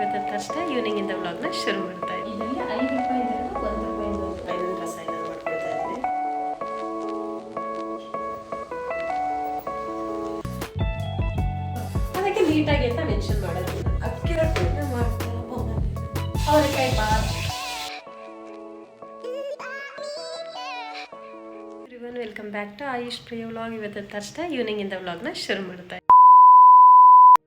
ಇವತ್ತಂತ ಅಷ್ಟೇ ಈವ್ನಿಂಗಿಂದ ವ್ಲಾಗ್ನ ಶುರು ಮಾಡ್ತಾ ಇದರಲ್ಲಿ ಐದು ರೂಪಾಯಿ ಒಂದು ರೂಪಾಯಿ ಮಾಡ್ಕೊಳ್ತಾ ಇದ್ದೀನಿ ಅದಕ್ಕೆ ನೀಟಾಗಿ ಅಂತ ಮೆನ್ಷನ್ ಮಾಡೋದು. ಅಕ್ಕಿ ಮಾಡ್ತಾರೆ ಅವರೆಕಾಯಿ Baat welcome back to Ayush Priya vlog ಇವತ್ತಂತ ಅಷ್ಟೇ ಈವ್ನಿಂಗಿಂದ ವ್ಲಾಗ್ನ ಶುರು ಮಾಡ್ತಾ.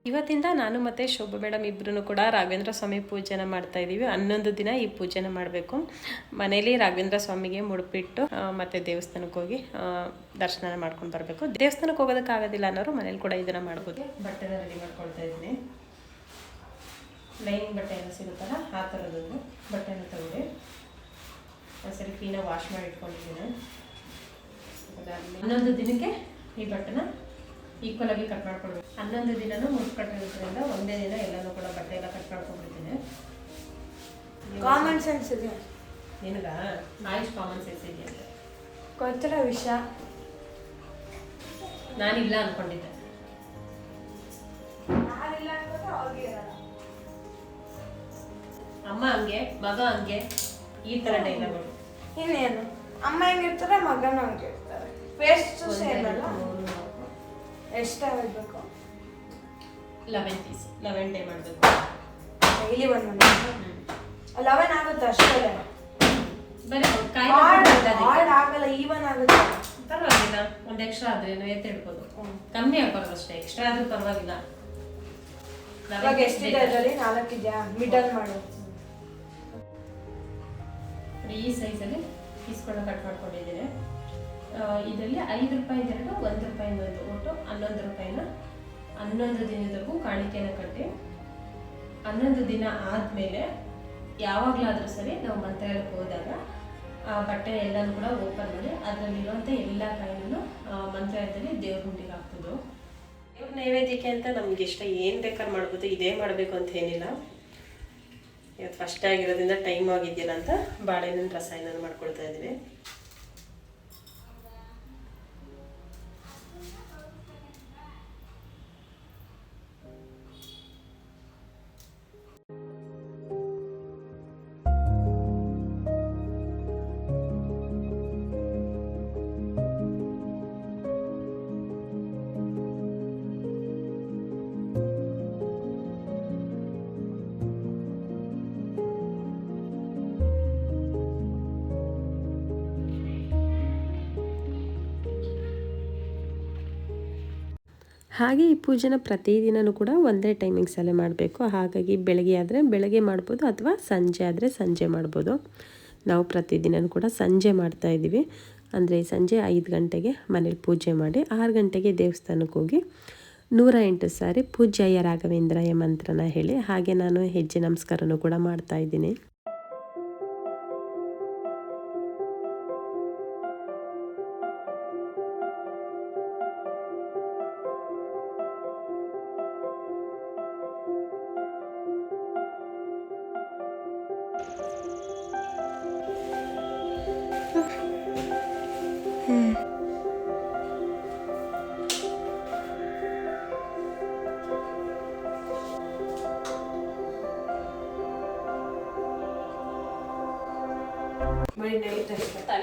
ಇವತ್ತಿಂದ ನಾನು ಮತ್ತೆ ಶೋಭಾ ಮೇಡಮ್ ಇಬ್ಬರೂ ಕೂಡ ರಾಘವೇಂದ್ರ ಸ್ವಾಮಿ ಪೂಜೆನ ಮಾಡ್ತಾ ಇದ್ದೀವಿ ಹನ್ನೊಂದು ದಿನ ಈ ಪೂಜೆನ ಮಾಡಬೇಕು. ಮನೇಲಿ ರಾಘವೇಂದ್ರ ಸ್ವಾಮಿಗೆ ಮುಡುಪಿಟ್ಟು ಮತ್ತು ದೇವಸ್ಥಾನಕ್ಕೆ ಹೋಗಿ ದರ್ಶನ ಮಾಡ್ಕೊಂಡು ಬರಬೇಕು. ದೇವಸ್ಥಾನಕ್ಕೆ ಹೋಗೋದಕ್ಕೆ ಆಗೋದಿಲ್ಲ ಅನ್ನೋರು ಮನೇಲಿ ಕೂಡ ಇದನ್ನು ಮಾಡ್ಬೋದು. ಬಟ್ಟೆನ ರೆಡಿ ಮಾಡ್ಕೊಳ್ತಾ ಇದ್ದೀನಿ. ಲೈನ್ ಬಟ್ಟೆ ಎಲ್ಲ ಸಿಗುತ್ತಲ್ಲ, ಆ ಥರದೊಂದು ಬಟ್ಟೆನ ತಗೊಂಡು ಸರಿ ಕ್ಲೀನಾಗಿ ವಾಶ್ ಮಾಡಿ ಇಟ್ಕೊಂಡಿದ್ದೀನಿ. ಹನ್ನೊಂದು ದಿನಕ್ಕೆ ಈ ಬಟ್ಟೆನ ಈಕ್ವಲ್ ಆಗಿ ಕಟ್ ಮಾಡ್ಕೊಳ್ಬೇಕು. ಹನ್ನೊಂದು ದಿನನೂ ಕಟ್ಟಿರೋದ್ರಿಂದ ಒಂದೇ ದಿನ ಎಲ್ಲನೂ ಕೂಡ ಬಟ್ಟೆ ಎಲ್ಲ ಕಟ್ ಮಾಡ್ಕೊಂಡ್ಬಿಡ್ತೀನಿ. ಕಾಮನ್ ಸೆನ್ಸ್ ಇದೆ ನಿನಗ ಆಯುಷ್ ಕಾಮನ್ ಸೆನ್ಸ್ ಇದೆ ಅಂತ. ಗೊತ್ತಿರೋ ವಿಷಯ ನಾನಿಲ್ಲ ಅನ್ಕೊಂಡಿದ್ದೆ. ಅಮ್ಮ ಹಂಗೆ ಮಗ ಹಂಗೆ ಈ ಥರ ಡೈಲಾಗ್ಗಳು ಇನ್ನೇನು? ಅಮ್ಮ ಹೆಂಗಿರ್ತಾರೆ ಮಗನ ಹಂಗಿರ್ತಾರೆ ವೇಸ್ಟ್ ಸೇಮ್ ಅಲ್ಲ ಎಷ್ಟಾಗಬೇಕು ಲೆವೆನ್ ಪೀಸ್ ಲೆವೆನ್ ಡೇ ಮಾಡಬೇಕು ಡೈಲಿ ಒನ್ ಲೆವೆನ್ ಆಗುತ್ತೆ ಅಷ್ಟೇ ಬರೀ ಕಾಯಿ ಹಾರ್ಡ್ ಆಗಲ್ಲ ಈವನ್ ಆಗುತ್ತೆ? ಪರವಾಗಿಲ್ಲ ಒಂದು ಎಕ್ಸ್ಟ್ರಾ ಆದ್ರೇನು ಎತ್ತಿಡ್ಬೋದು. ಕಮ್ಮಿ ಆಗ್ಬಾರ್ದು ಅಷ್ಟೇ ಎಕ್ಸ್ಟ್ರಾ ಆದ್ರೂ ಪರವಾಗಿಲ್ಲ. ಇವಾಗ ಎಷ್ಟಿದೆ ಅದರಲ್ಲಿ? ನಾಲ್ಕಿದ್ಯಾ ಮಿಡಲ್ ಮಾಡು. ಈ ಸೈಜಲ್ಲಿ ಪೀಸ್ಗಳನ್ನ ಕಟ್ ಮಾಡ್ಕೊಂಡಿದ್ದೀನಿ. ಇದರಲ್ಲಿ ಐದು ರೂಪಾಯಿ ಎರಡು ಒಂದು ರೂಪಾಯಿ ಒಂದು ಒಟ್ಟು ಹನ್ನೊಂದು ರೂಪಾಯಿನ ಹನ್ನೊಂದು ದಿನದವರೆಗೂ ಕಾಣಿಕೆನ ಕಟ್ಟಿ, ಹನ್ನೊಂದು ದಿನ ಆದಮೇಲೆ ಯಾವಾಗಲಾದರೂ ಸರಿ ನಾವು ಮಂತ್ರಾಲಯಕ್ಕೆ ಹೋದಾಗ ಆ ಬಟ್ಟೆ ಎಲ್ಲನೂ ಕೂಡ ಓಪನ್ ಮಾಡಿ ಅದರಲ್ಲಿರುವಂಥ ಎಲ್ಲ ಕಾಯಿನೂ ಮಂತ್ರಾಲಯದಲ್ಲಿ ದೇವ್ರ ಹುಂಡಿಗೆ ಹಾಕ್ಬೋದು ದೇವ್ರ ನೈವೇದ್ಯಕ್ಕೆ ಅಂತ ನಮ್ಗೆ ಇಷ್ಟ ಏನು ಬೇಕಾದ್ರೆ ಮಾಡ್ಬೋದು, ಇದೇ ಮಾಡಬೇಕು ಅಂತ ಏನಿಲ್ಲ. ಇವತ್ತು ಫಸ್ಟ್ ಆಗಿರೋದ್ರಿಂದ ಟೈಮ್ ಆಗಿದೆಯಲ್ಲ ಅಂತ ಬಾಳೆಹಣ್ಣಿನ ರಸಾಯನ ಮಾಡ್ಕೊಳ್ತಾ ಇದ್ದೀವಿ ಹಾಗೆ ಈ ಪೂಜೆನ ಪ್ರತಿದಿನವೂ ಕೂಡ ಒಂದೇ ಟೈಮಿಂಗ್ಸಲ್ಲೇ ಮಾಡಬೇಕು. ಹಾಗಾಗಿ ಬೆಳಗ್ಗೆ ಆದರೆ ಬೆಳಗ್ಗೆ ಮಾಡ್ಬೋದು ಅಥವಾ ಸಂಜೆ ಆದರೆ ಸಂಜೆ ಮಾಡ್ಬೋದು. ನಾವು ಪ್ರತಿದಿನವೂ ಕೂಡ ಸಂಜೆ ಮಾಡ್ತಾ ಇದ್ದೀವಿ. ಅಂದರೆ ಸಂಜೆ ಐದು ಗಂಟೆಗೆ ಮನೇಲಿ ಪೂಜೆ ಮಾಡಿ ಆರು ಗಂಟೆಗೆ ದೇವಸ್ಥಾನಕ್ಕೆ ಹೋಗಿ ನೂರ ಎಂಟು ಸಾರಿ ಪೂಜ್ಯಯ್ಯ ರಾಘವೇಂದ್ರಯ ಮಂತ್ರನ ಹೇಳಿ ಹಾಗೆ ನಾನು ಹೆಜ್ಜೆ ನಮಸ್ಕಾರನೂ ಕೂಡ ಮಾಡ್ತಾ ಇದ್ದೀನಿ.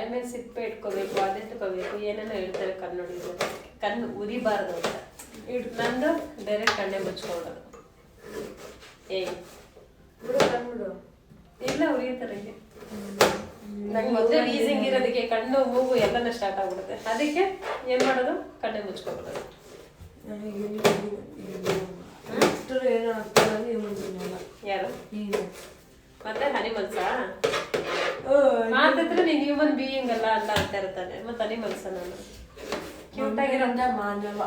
ತಲೆ ಮೇಲೆ ಸಿಪ್ಪೆ ಇಟ್ಕೋಬೇಕು ಅದಿಟ್ಕೋಬೇಕು ಏನೇನೋ ಹೇಳ್ತಾರೆ ಕನ್ನಡಿಗರು ಕಣ್ಣು ಉರಿಬಾರ್ದು ಅಂತ ನಂದು ಬೇರೆ ಕಣ್ಣೆ ಮುಚ್ಕೊಳ್ಳೋದು ಏಯ್ ಇಲ್ಲ ಉರಿಯುತ್ತಾರೆ ನಂಗೆ ಮೊದಲೇ ವೀಸಿಂಗ್ ಇರೋದಕ್ಕೆ ಕಣ್ಣು ಮೂಗು ಎಲ್ಲನೂ ಸ್ಟಾರ್ಟ್ ಆಗ್ಬಿಡುತ್ತೆ ಅದಕ್ಕೆ ಏನು ಮಾಡೋದು ಕಣ್ಣೆ ಮುಚ್ಕೊಬಿಡೋದು ಯಾರು ಮತ್ತೆ ಅನಿಮಲ್ಸ ಮಾತಾದ್ರೆ ನೀನ್ ಹ್ಯೂಮನ್ ಬೀಯಿಂಗ್ ಅಲ್ಲ ಅಲ್ಲ ಅಂತ ಇರ್ತಾನೆ. ಮತ್ತೆ ಅನಿಮಲ್ಸ ನಾನು? ಕ್ಯೂಟ್ ಆಗಿರೋ ಮಾನವ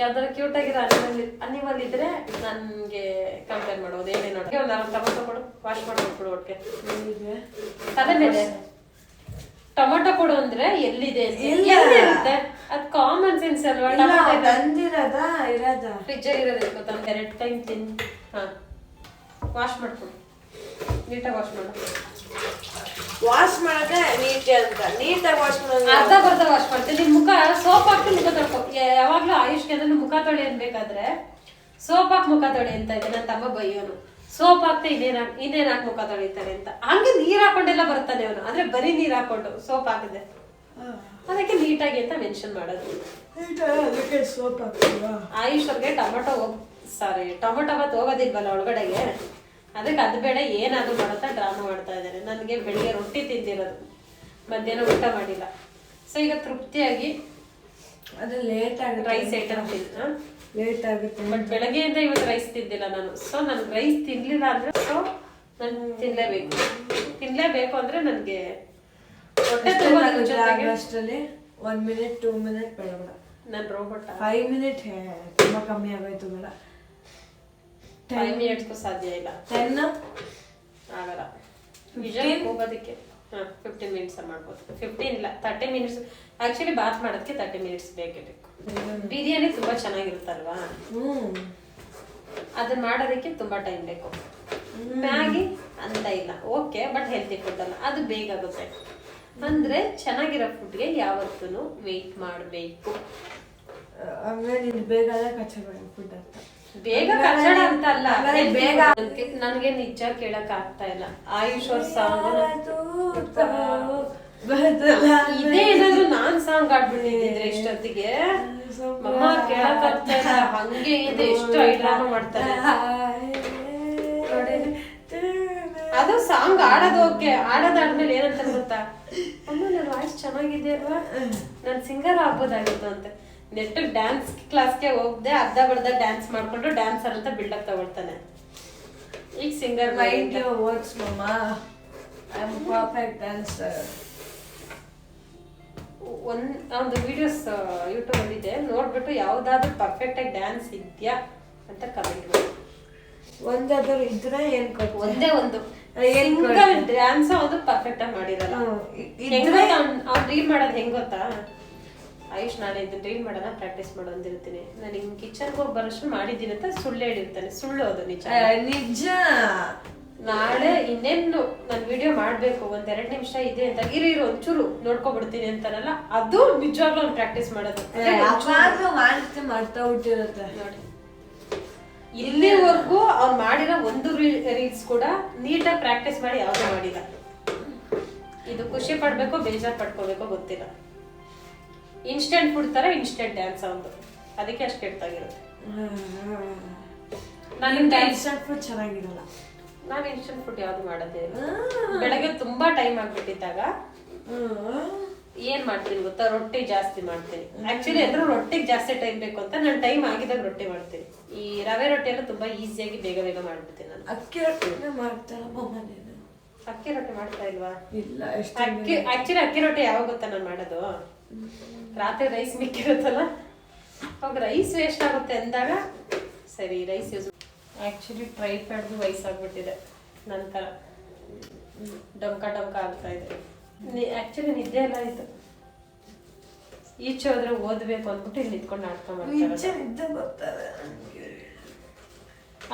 ಯಾವ್ದಾರ ಕ್ಯೂಟ್ ಆಗಿರೋ ಅನಿಮಲ್ ಅನಿಮಲ್ ಇದ್ರೆ ನನ್ಗೆ ಕಂಪೇರ್ ಮಾಡೋದು. ಏನೇನು ನೋಡಿ ಒಂದು ಟೊಮೊಟೊ ಕೊಡು ವಾಶ್ ಮಾಡ್ಬಿಟ್ಬಿಡು ಒಟ್ಟಿಗೆ. ಅದೇ ತಲೆ ಮೇಲೆ? ಟೊಮೊಟೊ ಕೊಡು ಅಂದ್ರೆ ಎಲ್ಲಿದೆ? ಇರುತ್ತೆ ಅದ್ ಕಾಮನ್ ಸೆನ್ಸ್ ಅಲ್ವಾ? ತಂದಿರದ ಇರದ? ಫ್ರಿಜ್ ಇರೋದಕ್ಕೆ ಗೊತ್ತಾ ಎರಡು ಟೈಮ್ ತಿನ್ ಹಾ. ವಾಶ್ ಮಾಡ್ಕೊಡು. ನೀಟಾಗಿ ವಾಶ್ ಮಾಡು. ವಾಶ್ ಮಾಡಕ್ಕೆ ನೀಟ್ ಅಂತ. ನೀಟಾಗಿ ವಾಶ್ ಮಾಡೋದು ಅರ್ಧ ಬರ್ಧ ವಾಶ್ ಮಾಡ್ತೀನಿ. ನಿನ್ ಮುಖ ಸೋಪ್ ಹಾಕಿ ಮುಖ ತೊಳ್ಕೊ. ಯಾವಾಗಲೂ ಆಯುಷ್ಗೆ ಅದನ್ನು ಮುಖ ತೊಳಿ ಅನ್ಬೇಕಾದ್ರೆ ಸೋಪ್ ಹಾಕಿ ಮುಖ ತೊಳಿ ಅಂತ ಇದೆ ನನ್ನ ತಮ್ಮ ಬೈಯೋನು. ಸೋಪ್ ಹಾಕ್ತಾ ಇನ್ನೇನ್ ಹಾಕ್ ಇನ್ನೇನ್ ಹಾಕಿ ಮುಖ ತೊಳಿತಾರೆ ಅಂತ. ಹಂಗೆ ನೀರು ಹಾಕೊಂಡೆಲ್ಲ ಬರ್ತಾನೆ ಅವನು. ಅಂದ್ರೆ ಬರೀ ನೀರು ಹಾಕೊಂಡು ಸೋಪ್ ಹಾಕಿದೆ. ಅದಕ್ಕೆ ನೀಟಾಗಿ ಅಂತ ಮೆನ್ಷನ್ ಮಾಡೋದು. ಅದಕ್ಕೆ ಸೋಪ್ ಆಯುಷ್ ಅವ್ರಿಗೆ ಟೊಮೊಟೊ ಹೋಗ್ ಸಾರಿ ಟೊಮೊಟೊ ಮತ್ತೆ ಹೋಗೋದಿಲ್ವಲ್ಲ ಒಳಗಡೆಗೆ? ಅದಕ್ಕೆ ಅದು ಬೇಡ ಏನಾದರೂ ಮಾಡುತ್ತಾ ಡ್ರಾಮಾ ಮಾಡ್ತಾ ಇದ್ದಾರೆ. ನನಗೆ ಬೆಳಿಗ್ಗೆ ರೊಟ್ಟಿ ತಿಂದಿರೋದು. ಮಧ್ಯಾಹ್ನ ಊಟ ಮಾಡಿಲ್ಲ. ಸೊ ಈಗ ತೃಪ್ತಿಯಾಗಿ ಅದು ಲೇಟ್ ಆಗಿ ರೈಸ್ ಐಟಮ್ ತಿಂದ. ಲೇಟ್ ಆಗುತ್ತೆ ಬಟ್ ಬೆಳಗ್ಗೆಯಿಂದ ಇವತ್ತು ರೈಸ್ ತಿಂದಿಲ್ಲ ನಾನು. ಸೊ ನಾನು ರೈಸ್ ತಿನ್ಲಿಲ್ಲ ಅಂದರೆ ಸೊ ನಾನು ತಿನ್ಲೇಬೇಕು. ತಿನ್ಲೇಬೇಕು ಅಂದ್ರೆ ನನಗೆ ಹೊಟ್ಟೆ ಅಷ್ಟರಲ್ಲಿ? ಒನ್ ಮಿನಿಟ್ ಟೂ ಮಿನಿಟ್ ಬೇಡ ನಾನು ರೋಬೋಟ್ ಫೈವ್ ಮಿನಿಟ್ ತುಂಬಾ ಕಮ್ಮಿ ಆಗೋಯ್ತು ಬೇಡ. ಫೈವ್ ಮಿನಿಟ್ಸ್ಗೂ ಸಾಧ್ಯ ಇಲ್ಲ. ಟೆನ್ ಆಗಲ್ಲ. ವಿಜಯ್ ಹೋಗೋದಕ್ಕೆ. ಹಾಂ ಫಿಫ್ಟೀನ್ ಮಿನಿಟ್ಸ್ ಮಾಡ್ಬೋದು. ಫಿಫ್ಟೀನ್ ಇಲ್ಲ ತರ್ಟಿ ಮಿನಿಟ್ಸ್ ಆಕ್ಚುಲಿ ಬಾತ್ ಮಾಡೋದಕ್ಕೆ ತರ್ಟಿ ಮಿನಿಟ್ಸ್ ಬೇಕೇ ಬೇಕು. ಬಿರಿಯಾನಿ ತುಂಬಾ ಚೆನ್ನಾಗಿರುತ್ತಲ್ವಾ? ಹ್ಮ್. ಅದನ್ನ ಮಾಡೋದಕ್ಕೆ ತುಂಬಾ ಟೈಮ್ ಬೇಕು. ಮ್ಯಾಗಿ ಅಂತ ಇಲ್ಲ. ಓಕೆ ಬಟ್ ಹೆಲ್ತಿ ಫುಡ್ ಅಲ್ಲ. ಅದು ಬೇಗ ಆಗುತ್ತೆ. ಅಂದ್ರೆ ಚೆನ್ನಾಗಿರೋ ಫುಡ್ಗೆ ಯಾವತ್ತೂ ವೆಯ್ಟ್ ಮಾಡಬೇಕು. ಆಮೇಲೆ ಬೇಗ ಕಚ್ಚಡ ಫುಡ್ ಅಂತ. ಬೇಗ ಕನ್ನಡ ಅಂತ ಅಲ್ಲ ಬೇಗ ನನಗೆ ನಿಜ ಕೇಳಕ್ ಆಗ್ತಾ ಇಲ್ಲ. ಆಯುಷ್ ಅವ್ರ ಸಾಂಗ್ ಇದೇ ಏನಾದ್ರು ನಾನ್ ಸಾಂಗ್ ಆಡ್ಬಿಟ್ಟಿದ್ರೆ ಇಷ್ಟೊತ್ತಿಗೆ. ಮಮ್ಮ ಕೇಳಕ್ ಆಗ್ತಾ ಇಲ್ಲ. ಹಂಗೆ ಇದೆ ಎಷ್ಟು ಐಡ್ರಾಮ ಮಾಡ್ತಾರೆ ಅದು ಸಾಂಗ್ ಆಡೋದು ಓಕೆ. ಆಡೋದಾದ್ಮೇಲೆ ಏನಂತ ಗೊತ್ತಾ? ಅಮ್ಮ ನನ್ನ ವಾಯ್ಸ್ ಚೆನ್ನಾಗಿದೆ ಅಲ್ವಾ ನಾನು ಸಿಂಗರ್ ಆಗ್ಬೋದಾಗಿತ್ತು ಅಂತ. ನೆಟ್ ಡ್ಯಾನ್ಸ್ ಕ್ಲಾಸ್ಗೆ ಹೋಗದೆ ಅರ್ಧ ಬರ್ಧ ಡ್ಯಾನ್ಸ್ ಮಾಡ್ಕೊಂಡು ಡ್ಯಾನ್ಸರ್ ಅಂತ ಬಿಲ್ಡಪ್ ತಗೊಳ್ತಾನೆ. ಈಗ singer mind works mumma I am perfect dancer ಒಂದು ಒಂದು ವಿಡಿಯೋಸ್ ಯೂಟ್ಯೂಬ್ ಅಲ್ಲಿ ಇದೆ. ನೋಡ್ಬಿಟ್ಟು ಯಾವ್ದಾದ್ರು ಪರ್ಫೆಕ್ಟ್ ಆಗಿ ಡ್ಯಾನ್ಸ್ ಇದೆಯಾ ಅಂತ ಕಮೆಂಟ್ ಮಾಡಿ. ಒಂದಾದರೂ ಇದ್ರೆ ಏನ್ ಕೊಟ್ಟು ಒಂದೇ ಒಂದು. ಸಿಂಗಲ್ ಡ್ಯಾನ್ಸ್ ಒಂದು ಪರ್ಫೆಕ್ಟ್ ಆಗಿ ಮಾಡಿರಲ್ಲ. ಹೆಂಗ್ ಅವ್ನ್ ರೀಲ್ ಮಾಡೋದು ಹೆಂಗ್ ಗೊತ್ತಾ? ಆಯುಷ್ ನಾಳೆ ಇದನ್ನ ಡ್ರೀಲ್ ಮಾಡೋಣ ಪ್ರಾಕ್ಟೀಸ್ ಮಾಡೋ ಅಂದಿರ್ತೀನಿ. ನಾನು ಹಿಂಗೆ ಕಿಚನ್ಗೆ ಹೋಗಿ ಬರೋಷ್ಟು ಮಾಡಿದ್ದೀನಿ ಅಂತ ಸುಳ್ಳು ಹೇಳಿರ್ತಾನೆ. ಸುಳ್ಳು ಅದು ನಿಜ. ನಿಜ. ನಾಳೆ ಇನ್ನೇನು ನಾನು ವಿಡಿಯೋ ಮಾಡಬೇಕು ಒಂದ್ ಎರಡು ನಿಮಿಷ ಇದೆ ಅಂತ ಇರಿ ಇರು ಒಂಚೂರು ನೋಡ್ಕೊಬಿಡ್ತೀನಿ ಅಂತಾರಲ್ಲ ಅದು ನಿಜವಾಗ್ಲೂ ಅವ್ನು ಪ್ರಾಕ್ಟೀಸ್ ಮಾಡೋದು. ಮಾಡ್ತಾ ಮಾಡ್ತಾ ಹುಟ್ಟಿರುತ್ತೆ ನೋಡಿ. ಇಲ್ಲಿವರೆಗೂ ಅವ್ನು ಮಾಡಿರೋ ಒಂದು ರೀಲ್ಸ್ ಕೂಡ ನೀಟಾಗಿ ಪ್ರಾಕ್ಟೀಸ್ ಮಾಡಿ ಯಾವುದೇ ಮಾಡಿಲ್ಲ. ಇದು ಖುಷಿ ಪಡ್ಬೇಕೋ ಬೇಜಾರ್ ಪಡ್ಕೋಬೇಕೋ ಗೊತ್ತಿಲ್ಲ. ಇನ್ಸ್ಟೆಂಟ್ ಫುಡ್ ತರ ಇನ್ಸ್ಟೆಂಟ್ ಡ್ಯಾನ್ಸ್ ಅವನು ಅದಕ್ಕೆ ಅಷ್ಟು ಕೆಟ್ಟಾಗಿರುತ್ತೆ ನಾನು ಡ್ಯಾನ್ಸ್ ಫುಡ್ ಚೆನ್ನಾಗಿರಲ್ಲ. ನಾನು ಇನ್ಸ್ಟೆಂಟ್ ಫುಡ್ ಯಾವ್ದು ಮಾಡೋದೇ ಇಲ್ಲ. ಬೆಳಗ್ಗೆ ತುಂಬಾ ಟೈಮ್ ಆಗ್ಬಿಟ್ಟಿದ್ದಾಗ ಏನ್ ಮಾಡ್ತೀನಿ ಗೊತ್ತಾ? ರೊಟ್ಟಿ ಜಾಸ್ತಿ ಮಾಡ್ತೀನಿ. ಆಕ್ಚುಲಿ ಎಲ್ರು ರೊಟ್ಟಿಗೆ ಜಾಸ್ತಿ ಟೈಮ್ ಬೇಕು ಅಂತ ನಾನು ಟೈಮ್ ಆಗಿದಾಗ ರೊಟ್ಟಿ ಮಾಡ್ತೀನಿ. ಈ ರವೆ ರೊಟ್ಟಿ ಎಲ್ಲ ತುಂಬಾ ಈಸಿಯಾಗಿ ಬೇಗ ಬೇಗ ಮಾಡ್ಬಿಡ್ತೀನಿ ನಾನು. ಅಕ್ಕಿ ರೊಟ್ಟಿ ಮಾಡ್ತಾರಲ್ಲ ಅಕ್ಕಿ ರೊಟ್ಟಿ ಮಾಡ್ತಾ ಇಲ್ವಾ? ಇಲ್ಲ ಅಕ್ಕಿ ಆಕ್ಚುಲಿ ಅಕ್ಕಿ ರೊಟ್ಟಿ ಯಾವಾಗ ಗೊತ್ತಾ ನಾನು ಮಾಡೋದು? ರಾತ್ರಿ ರೈಸ್ ಮಿಕ್ಕಿರುತ್ತಲ್ಲ? ಅವಾಗ ರೈಸ್ ವೇಸ್ಟ್ ಆಗುತ್ತೆ ಅಂದಾಗ ಸರಿ ರೈಸ್ ಯೂಸ್ ಆ್ಯಕ್ಚುಲಿ ಟ್ರೈ ಪ್ಯಾಡ್ದು ವಯಸ್ಸಾಗ್ಬಿಟ್ಟಿದೆ. ನಂತರ ಡೊಂಕ ಡೊಂಕ ಆಗ್ತಾ ಇದೆ. ಆ್ಯಕ್ಚುಲಿ ನಿದ್ದೆ ಎಲ್ಲ ಇತ್ತು ಈಚೆ ಹೋದ್ರೆ ಓದ್ಬೇಕು ಅಂದ್ಬಿಟ್ಟು ಇಲ್ಲಿ ನಿಂತ್ಕೊಂಡು ನಾಟಕ ಮಾಡ್ತಾರೆ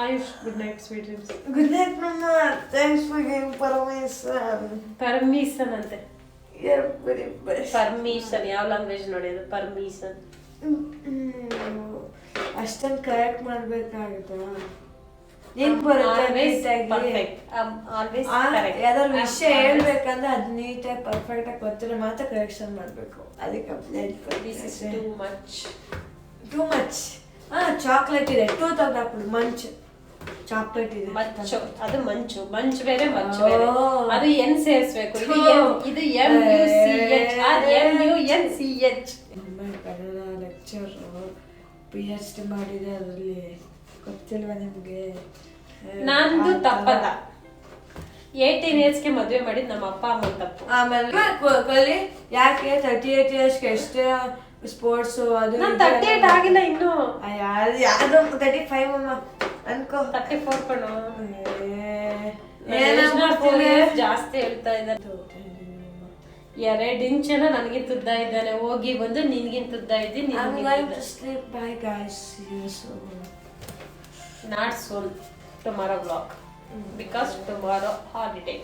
Ayush good night sweet dreams good night ಮಮ್ಮ. Thanks for giving permission permission ಅಂತೆ ಪರ್ಮಿಷನ್ ಯಾವ ಲ್ಯಾಂಗ್ವೇಜ್ ನೋಡಿ ಅದು ಪರ್ಮಿಷನ್ ಅಷ್ಟೊಂದು ಕರೆಕ್ಟ್ ಮಾಡ್ಬೇಕಾಗುತ್ತಾ ನೀನ್ ಪರ್ಫೆಕ್ಟ್ ಆಲ್ವೇಸ್ ಯಾವ್ದಾದ್ರು ವಿಷಯ ಹೇಳ್ಬೇಕಂದ್ರೆ ಅದು ನೀಟಾಗಿ ಪರ್ಫೆಕ್ಟ್ ಆಗಿ ಗೊತ್ತಿರೋ ಮಾತ್ರ ಕರೆಕ್ಷನ್ ಮಾಡಬೇಕು ಅದಕ್ಕೆ this is too much too much ಹಾ ಚಾಕ್ಲೇಟ್ ಇದೆ ಟೂ ತಗೊಂಡು ಮಂಚ್ ಚಾಕ್ಲೇಟ್ ಇದೆ. ಮಚ್ಚು ಅದು ಮಂಚು. ಮಂಚು ಬೇರೆ ಮಂಚು ಬೇರೆ. ಅದು ಎನ್ ಸೇರಿಸ್ಬೇಕು. ಇದು ಎನ್ ಇದು M U C H. M U N C H. Kannada lecture P H D ಮಾಡಿದೆ ಅದರಲ್ಲಿ. ಗೊತ್ತಿಲ್ವಾ ನಿಮಗೆ? ನಂದು ತಪ್ಪಲ್ಲ. ಏಯ್ಟೀನ್ ಇಯರ್ಸ್ಗೆ ಮದುವೆ ಮಾಡಿದ್ ನಮ್ಮ ಅಪ್ಪ ಅಮ್ಮ ತಪ್ಪು. ಆಮೇಲೆ ಯಾಕೆ? ತರ್ಟಿ ಏಟ್ ಇಯರ್ಸ್ಗೆ ಎಷ್ಟೇ ಸ್ಪೋರ್ಟ್ಸ್ ಅದು ನಾನು ತರ್ಟಿ ಏಟ್ ಆಗಿಲ್ಲ ಇನ್ನು. ಯಾರು ಯಾವ್ದು ತರ್ಟಿ ಫೈವ್ ಅಮ್ಮ. ಅನ್ಕೋ. ತರ್ಟಿ ಫೋರ್ ಕಣು? ಜಾಸ್ತಿ ಹೇಳ್ತಾ ಇದ್ದಾರೆ. ಎರಡ್ ಇಂಚನ ನನಗೆ ತುದ್ದ ಇದ್ದಾನೆ. ಹೋಗಿ ಬಂದು ನಿನ್ಗಿಂತ ತುದ್ದ ಇದ್ದೀನಿ. Not soul tomorrow block because tomorrow holiday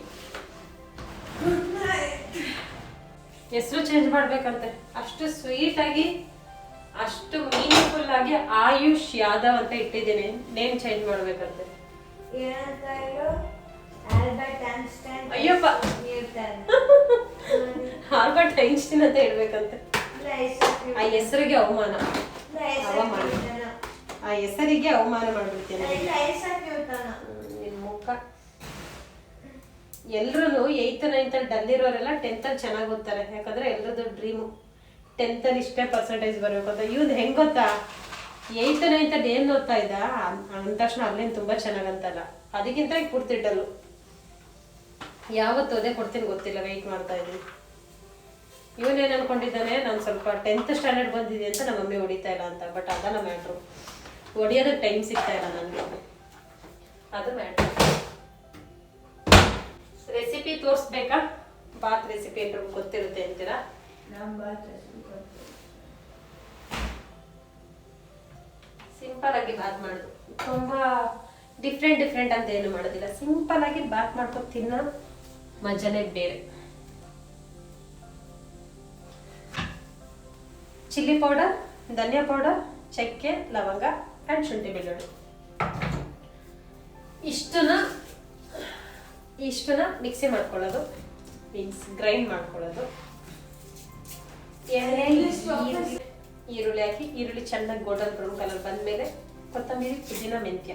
ಹೆಸರು ಚೇಂಜ್ ಮಾಡ್ಬೇಕಂತೆ. ಅಷ್ಟು ಸ್ವೀಟ್ ಆಗಿ ಅಷ್ಟು ಮೀನಿಂಗ್ಫುಲ್ ಆಗಿ ಆಯುಷ್ ಯಾದವ್ ಅಂತ ಇಟ್ಟಿದ್ದೀನಿ. ನೇಮ್ ಚೇಂಜ್ ಮಾಡ್ಬೇಕಂತೆ. ಅಯ್ಯಪ್ಪ. ಆಲ್ಬರ್ಟ್ ಐನ್ಸ್ಟೀನ್ ಅಂತ ಹೇಳ್ಬೇಕಂತೆ. ಆ ಹೆಸರಿಗೆ ಅವಮಾನ. ಅವಮಾನ. ಆ ಹೆಸರಿಗೆ ಅವಮಾನ ಮಾಡ್ಬಿಡ್ತೀನಿ. ಮುಖ. ಎಲ್ರು ಏಯ್ತ್ ನೈನ್ತ್ ಅಲ್ಲಿ ಡಲ್ ಇರೋರೆಲ್ಲ ಟೆಂತ್ ಅಲ್ಲಿ ಚೆನ್ನಾಗಿ ಓದ್ತಾರೆ. ಯಾಕಂದ್ರೆ ಎಲ್ರದ್ದು ಡ್ರೀಮು ಟೆಂತ್ ಅಲ್ಲಿ ಇಷ್ಟೇ ಪರ್ಸೆಂಟೇಜ್ ಬರಬೇಕು ಅಂತ. ಇವ್ದು ಹೆಂಗ್ ಗೊತ್ತಾ? ಏಯ್ತ್ ನೈನ್ತ್ ಅಲ್ಲಿ ಏನ್ ಓದ್ತಾ ಇದ್ದ? ಅಂದ ತಕ್ಷಣ ಅಲ್ಲೇನು ತುಂಬಾ ಚೆನ್ನಾಗಂತಲ್ಲ. ಅದಕ್ಕಿಂತ ಈಗ ಪೂರ್ತಿ ಡಲ್ಲು ಯಾವತ್ತು ಅದೇ ಕೊಡ್ತೀನಿ ಗೊತ್ತಿಲ್ಲ ವೆಯ್ಟ್ ಮಾಡ್ತಾ ಇದ್ದೀನಿ. ಇವನೇನ್ ಅನ್ಕೊಂಡಿದ್ದಾನೆ? ನಾನು ಸ್ವಲ್ಪ ಟೆಂತ್ ಸ್ಟ್ಯಾಂಡರ್ಡ್ ಬಂದಿದೆ ಅಂತ ನಮ್ಮ ಮಮ್ಮಿ ಹೊಡಿತಾ ಇಲ್ಲ ಅಂತ ಬಟ್ ಅದಲ್ಲ ಮ್ಯಾಟ್ರು ಹೊಡಿಯೋದಕ್ಕೆ ಟೈಮ್ ಸಿಗ್ತಾ ಇಲ್ಲ ನನಗೆ. ಅದು ಮ್ಯಾಟ್ರು ರೆಸಿಪಿ ತೋರಿಸ್ಬೇಕಾ? ಬಾತ್ ರೆಸಿಪಿ ಎಲ್ರಿಗೂ ಗೊತ್ತಿರುತ್ತೆ ಅಂತೀರಾ? ಸಿಂಪಲ್ ಆಗಿ ಬಾತ್ ಮಾಡೋದು ತುಂಬಾ ಡಿಫ್ರೆಂಟ್ ಡಿಫ್ರೆಂಟ್ ಅಂತ ಏನು ಮಾಡೋದಿಲ್ಲ. ಸಿಂಪಲ್ ಆಗಿ ಬಾತ್ ಮಾಡ್ಕೊಂಡು ತಿನ್ನೋ ಮಜಾನೇ ಬೇರೆ. ಚಿಲ್ಲಿ ಪೌಡರ್ ಧನಿಯಾ ಪೌಡರ್ ಚಕ್ಕೆ, ಲವಂಗ ಆ್ಯಂಡ್ ಶುಂಠಿ ಬೆಳ್ಳುಳ್ಳಿ. ಇಷ್ಟನ್ನ ಇಷ್ಟನ್ನ ಮಿಕ್ಸಿ ಮಾಡ್ಕೊಳ್ಳೋದು. ಮೀನ್ಸ್ ಗ್ರೈಂಡ್ ಮಾಡ್ಕೊಳ್ಳೋದು. ಎಣ್ಣೆ ಈರುಳ್ಳಿ ಹಾಕಿ ಈರುಳ್ಳಿ ಚೆನ್ನಾಗಿ ಗೋಲ್ಡನ್ ಬ್ರೌನ್ ಕಲರ್ ಬಂದಮೇಲೆ ಕೊತ್ತಂಬರಿ ಪುದೀನ ಮೆಂತ್ಯ.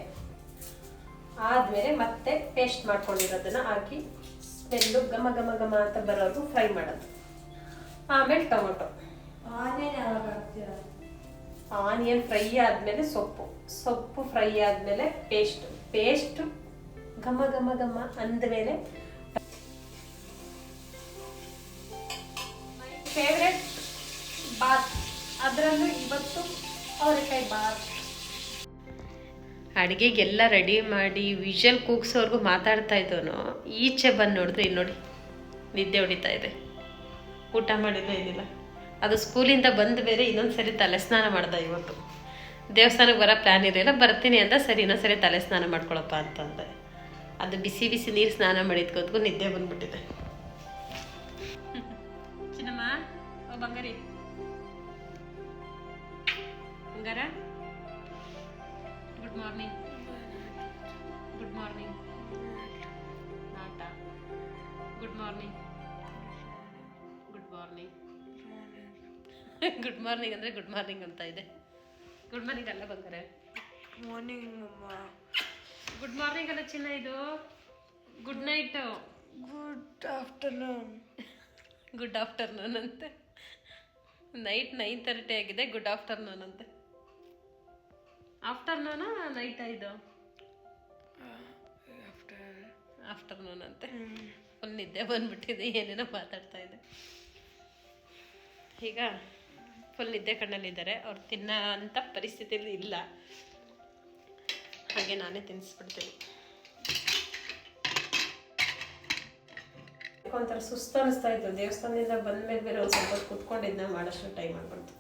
ಆದಮೇಲೆ ಮತ್ತೆ ಪೇಸ್ಟ್ ಮಾಡ್ಕೊಂಡಿರೋದನ್ನ ಹಾಕಿ ಸ್ಮೆಲ್ಲು ಘಮ ಘಮ ಘಮ ಅಂತ ಬರೋದು ಫ್ರೈ ಮಾಡೋದು. ಆಮೇಲೆ ಟೊಮೊಟೊ. ಆನಿಯನ್ ಫ್ರೈ ಆದಮೇಲೆ ಸೊಪ್ಪು. ಸೊಪ್ಪು ಫ್ರೈ ಆದಮೇಲೆ ಪೇಸ್ಟ್ ಪೇಸ್ಟ್ ಘಮ ಘಮ ಘಮ ಅಂದಮೇಲೆ ಫೇವ್ರೆಟ್ ಅದರಲ್ಲೂ ಇವತ್ತು ಅವರೆಕಾಯಿ ಬಾತ್. ಅಡುಗೆಗೆಲ್ಲ ರೆಡಿ ಮಾಡಿ ವಿಷಲ್ ಕೂಗ್ಸೋರ್ಗು ಮಾತಾಡ್ತಾ ಇದ್ದವನು. ಈಚೆ ಬಂದು ನೋಡಿದ್ರೆ ಇಲ್ಲಿ ನೋಡಿ ನಿದ್ದೆ ಹೊಡಿತಾ ಇದೆ. ಊಟ ಮಾಡಿಲ್ಲ ಏನಿಲ್ಲ. ಅದು ಸ್ಕೂಲಿಂದ ಬಂದ ಬೇರೆ ಇನ್ನೊಂದು ಸರಿ ತಲೆ ಸ್ನಾನ ಮಾಡ್ದ ಇವತ್ತು. ದೇವಸ್ಥಾನಕ್ಕೆ ಬರೋ ಪ್ಲ್ಯಾನ್ ಇರಲಿಲ್ಲ ಬರ್ತೀನಿ ಅಂತ ಸರಿ ಇನ್ನೊಂದು ಸರಿ ತಲೆ ಸ್ನಾನ ಮಾಡ್ಕೊಳಪ್ಪ ಅಂತಂದೆ. ಅದು ಬಿಸಿ ಬಿಸಿ ನೀರು ಸ್ನಾನ ಮಾಡಿದ್ಕೋದ್ಗೂ ನಿದ್ದೆ ಬಂದ್ಬಿಟ್ಟಿದೆ. ಚಿನ್ನಮ್ಮ ಓ ಬಂಗಾರಿ. ಬಂಗಾರ? Good morning good morning ನಾಟ. Good morning good morning good morning ಅಂದರೆ ಗುಡ್ ಮಾರ್ನಿಂಗ್ ಅಂತ ಇದೆ. ಗುಡ್ ಮಾರ್ನಿಂಗ್ ಅಲ್ಲ ಬಂಗಾರ? ಮಾರ್ನಿಂಗ್ ಅಮ್ಮ. ಗುಡ್ ಮಾರ್ನಿಂಗ್ ಅಲ್ಲ ಚಿನ್ನ ಇದು? Good night good afternoon good afternoon ಅಂತೆ. ನೈಟ್ ನೈನ್ ತರ್ಟಿ ಆಗಿದೆ. ಗುಡ್ ಆಫ್ಟರ್ನೂನ್ ಅಂತೆ. ಆಫ್ಟರ್ನೂನಾ ನೈಟ್ ಇದು? ಆಫ್ಟರ್ ಆಫ್ಟರ್ನೂನ್ ಅಂತೆ. ಫುಲ್ ನಿದ್ದೆ ಬಂದ್ಬಿಟ್ಟಿದೆ ಏನೇನೋ ಮಾತಾಡ್ತಾ ಇದೆ. ಈಗ ಫುಲ್ ನಿದ್ದೆ ಕಣ್ಣಲ್ಲಿದ್ದಾರೆ. ಅವ್ರು ತಿನ್ನೋ ಅಂಥ ಪರಿಸ್ಥಿತಿಯಲ್ಲಿ ಇಲ್ಲ. ಹಾಗೆ ನಾನೇ ತಿನ್ನಿಸ್ಬಿಡ್ತೀನಿ ಒಂಥರ ಸುಸ್ತು ಅನಿಸ್ತಾ ಇತ್ತು. ದೇವಸ್ಥಾನದಿಂದ ಬಂದ್ಮೇಲೆ ಬೇರೆ ಒಂದು ಸ್ವಲ್ಪ ಹೊತ್ತು ಕುತ್ಕೊಂಡಿದ್ನ ಮಾಡೋಷ್ಟು ಟೈಮ್ ಆಗ್ಬಿಡ್ತು.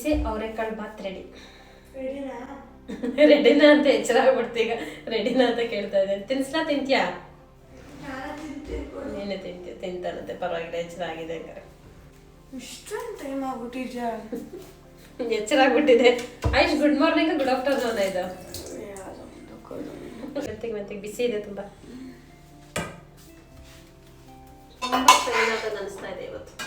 ಬಿಸಿ ಅವರೆಕಾಳು ಬಾತ್ ರೆಡಿ ರೆಡಿನಾ ರೆಡಿನಾ ಅಂತ ಎಚ್ಚರ ಆಗ್ಬಿಡ್ತು ಈಗ ರೆಡಿನಾ ಅಂತ ಕೇಳ್ತಾ ಇದ್ದೆ. ತಿನ್ಸ್ಲಾ ತಿಂತ್ಯಾ? ನಾನು ತಿಂತೀಯ? ತಿಂತಾನಂತೆ ಪರವಾಗಿಲ್ಲ ಎಚ್ಚರ ಆಗಿದೆ ಹಂಗಾರೆ. ಇಷ್ಟೊಂದು ಟೈಮ್ ಆಗ್ಬಿಟ್ಟಿದ್ಯಾ? ಎಚ್ಚರ ಆಗ್ಬಿಟ್ಟಿದೆ Ayush good morning good afternoon ಇದು. ಮೆತ್ತಿಗೆ ಮೆತ್ತಿಗೆ ಬಿಸಿ ಇದೆ ತುಂಬಾ. ತುಂಬಾ ಅನಿಸ್ತಾ ಇದೆ ಇವತ್ತು.